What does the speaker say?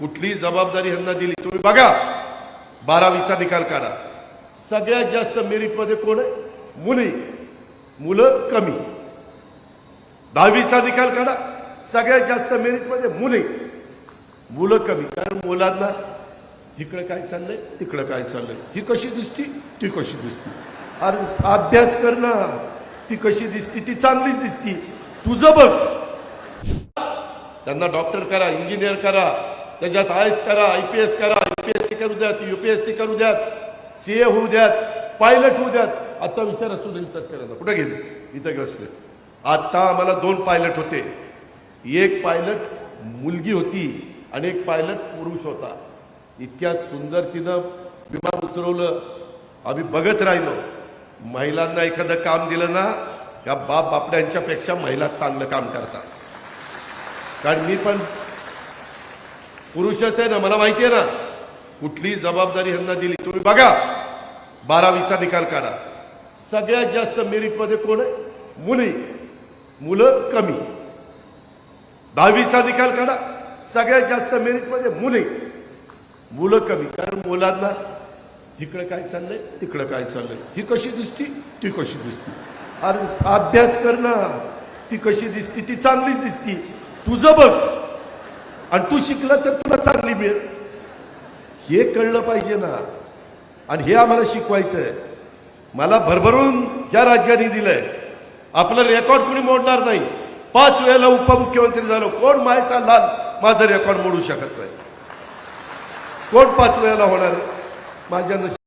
कुठली जबाबदारी ह्यांना दिली. तुम्ही बघा बारावीचा निकाल काढा. सगळ्यात जास्त मेरिटमध्ये कोण आहे? मुली. मुलं कमी. दहावीचा निकाल काढा. सगळ्यात जास्त मेरिटमध्ये मुले. मुलं कमी. कारण मुलांना इकडं काय चाललंय? तिकडं काय चाललंय? ही कशी दिसती? ती कशी दिसती? अरे अभ्यास कर ना. ती कशी दिसती? ती चांगलीच दिसती. तुझं बघ. त्यांना डॉक्टर करा इंजिनियर करा. त्याच्यात आय एस करा आय पी एस करा आय पी एस सी करू द्यात यू पी एस सी करू द्यात सी ए होऊ द्यात पायलट होऊ द्यात. आता विचारा सुनील तटकरांना कुठे गेले? इथं बसले. आता आम्हाला दोन पायलट होते. एक पायलट मुलगी होती आणि एक पायलट पुरुष होता. इतक्या सुंदर तिनं विमान उतरवलं. आम्ही बघत राहिलो. महिलांना एखादं काम दिलं ना या बाप बापड्यांच्यापेक्षा महिला चांगलं काम करतात. कारण मी पण पुरुषच आहे ना मला माहिती आहे ना. कुठली जबाबदारी ह्यांना दिली तुम्ही बघा. बारावीचा निकाल काढा. सगळ्यात जास्त मेरिटमध्ये कोण आहे? मुली. मुलं कमी. दहावीचा निकाल काढा. सगळ्यात जास्त मेरिटमध्ये मुले. मुलं कमी. कारण मुलांना इकडं काय चाललंय तिकडं काय चाललंय. ही कशी दिसती? ती कशी दिसती? अरे अभ्यास कर ना. ती कशी दिसती? ती चांगलीच दिसती. तुझं बघ. आणि तू शिकला तर तुला चांगली मिळेल. हे कळलं पाहिजे ना. आणि हे आम्हाला शिकवायचं आहे मला भरभरून या राज्याने दिलंय. आपलं रेकॉर्ड कुणी मोडणार नाही. पाच वेळेला उपमुख्यमंत्री झालो. कोण मायचा लाल माझं रेकॉर्ड मोडू शकत नाही. कोण पाच वेळेला होणार? माझ्या नशीब